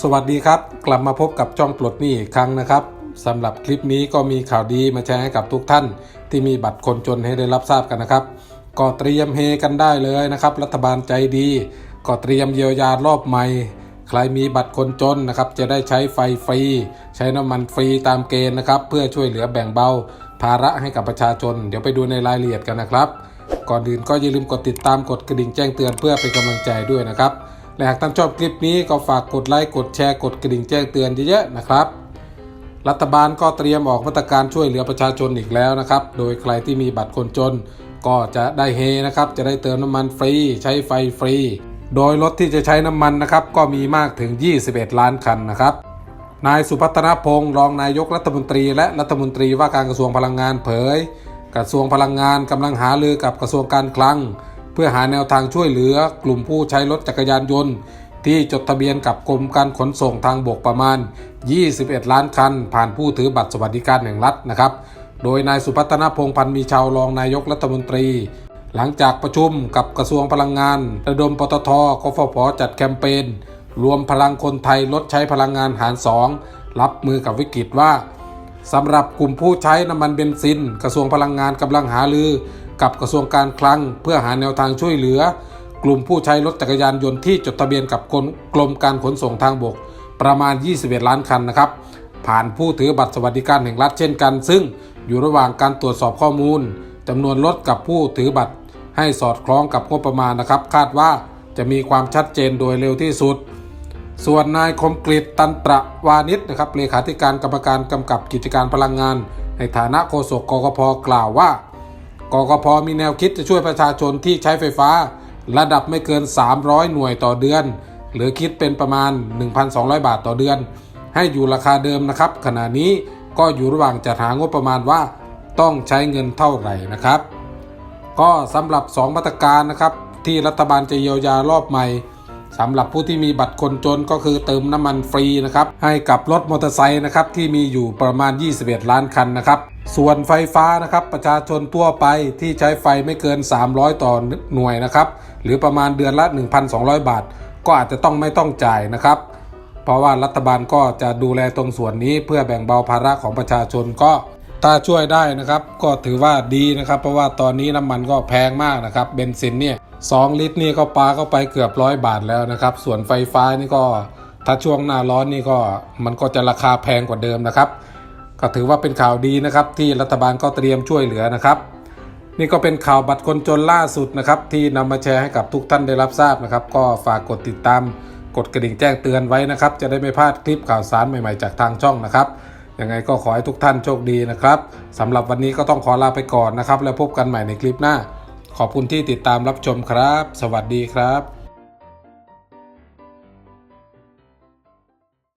สวัสดีครับ กลับมาพบกับจ้องปลดหนี้อีกครั้งนะครับสำหรับคลิปนี้ก็มีข่าวดีมาแชร์ให้กับทุกท่าน ที่มีบัตรคนจนให้ได้รับทราบกันนะครับ ก็เตรียมเฮกันได้เลยนะครับ รัฐบาลใจดี ก็เตรียมเยียวยารอบใหม่ ใครมีบัตรคนจนนะครับ จะได้ใช้ไฟฟรี ใช้น้ำมันฟรีตามเกณฑ์นะครับ เพื่อช่วยเหลือแบ่งเบา ภาระให้กับประชาชน เดี๋ยวไปดูในรายละเอียดกันนะครับ ก่อนอื่นก็อย่าลืมกดติดตามกดกระดิ่งแจ้งเตือนเพื่อเป็นกำลังใจด้วยนะครับ และหากท่านชอบคลิปนี้ก็ฝากกดไลค์กดแชร์กดกระดิ่งแจ้งเตือนเยอะๆนะครับ รัฐบาลก็เตรียมออกมาตรการช่วยเหลือประชาชนอีกแล้วนะครับ โดยใครที่มีบัตรคนจน ก็จะได้เฮนะครับ จะได้เติมน้ำมันฟรี ใช้ไฟฟรี โดยรถที่จะใช้น้ำมันนะครับก็มีมากถึง 21 ล้านคันนะครับนายสุพัฒนพงศ์รองนายกรัฐมนตรี และรัฐมนตรีว่าการกระทรวงพลังงานเผย กระทรวงพลังงานกำลังหารือกับกระทรวงการคลัง เพื่อหาแนวทางช่วยเหลือกลุ่มผู้ใช้รถจักรยานยนต์ ที่จดทะเบียนกับกรมการขนส่งทางบกประมาณ 21 ล้านคัน ผ่านผู้ถือบัตรสวัสดิการแห่งรัฐนะครับ โดยนายสุพัฒนพงพันธ์มีชาวรองนายกรัฐมนตรี หลังจากประชุมกับกระทรวงพลังงาน ระดมปตทกฟผจัดแคมเปญรวมพลังคนไทยลดใช้พลังงานหารสองรับมือกับวิกฤตว่าสำหรับกลุ่มผู้ใช้น้ำมันเบนซิน กระทรวงพลังงานกำลังหารือ กับกระทรวงการคลัง เพื่อหาแนวทางช่วยเหลือ กลุ่มผู้ใช้รถจักรยานยนต์ที่จดทะเบียนกับกรมกรมการขนส่งทางบก ประมาณ 21 ล้านคันนะครับ ผ่านผู้ถือบัตรสวัสดิการแห่งรัฐเช่นกัน ซึ่งอยู่ระหว่างการตรวจสอบข้อมูลจำนวนรถกับผู้ถือบัตร ให้สอดคล้องกับงบประมาณนะครับ คาดว่าจะมีความชัดเจนโดยเร็วที่สุด ส่วนนายคมกริตตันตระวานิชนะครับเลขาธิการกรรมการกำกับกิจการพลังงาน ในฐานะโฆษกกกพกล่าวว่า กกพมีแนวคิดจะช่วยประชาชนที่ใช้ไฟฟ้า ระดับไม่เกิน 300 หน่วยต่อเดือน หรือคิดเป็นประมาณ 1,200 บาทต่อเดือน ให้อยู่ราคาเดิมนะครับ ขณะนี้ก็อยู่ระหว่างจัดหางบประมาณว่าต้องใช้เงินเท่าไหร่นะครับ ก็สำหรับ 2 มาตรการนะครับที่รัฐบาลจะเยียวยารอบใหม่ สำหรับผู้ที่มีบัตรคนจนก็คือเติมน้ำมันฟรีนะครับให้กับรถมอเตอร์ไซค์นะครับที่มีอยู่ประมาณ 21 ล้านคันนะครับส่วนไฟฟ้านะครับประชาชนทั่วไปที่ใช้ไฟไม่เกิน 300 ต่อหน่วยนะครับหรือประมาณเดือนละ 1,200 บาท ก็อาจจะต้องไม่ต้องจ่ายนะครับ เพราะว่ารัฐบาลก็จะดูแลตรงส่วนนี้เพื่อแบ่งเบาภาระของประชาชนก็ ถ้าช่วยได้นะครับ ก็ถือว่าดีนะครับ เพราะว่าตอนนี้น้ำมันก็แพงมากนะครับเบนซินเนี่ยสองลิตรนี่ก็ปาเข้าไปเกือบร้อยบาทแล้วนะครับ ส่วนไฟฟ้านี่ก็ถ้าช่วงหน้าร้อนนี่ก็มันก็จะราคาแพงกว่าเดิมนะครับ ก็ถือว่าเป็นข่าวดีนะครับที่รัฐบาลก็เตรียมช่วยเหลือนะครับ นี่ก็เป็นข่าวบัตรคนจนล่าสุดนะครับ ที่นำมาแชร์ให้กับทุกท่านได้รับทราบนะครับ ก็ฝากกดติดตามกดกระดิ่งแจ้งเตือนไว้นะครับ จะได้ไม่พลาดคลิปข่าวสารใหม่ๆจากทางช่องนะครับ ยังไงก็ขอให้ทุกท่านโชคดีนะครับสำหรับวันนี้ก็ต้องขอลาไปก่อนนะครับ แล้วพบกันใหม่ในคลิปหน้า ขอบคุณที่ติดตามรับชมครับ สวัสดีครับ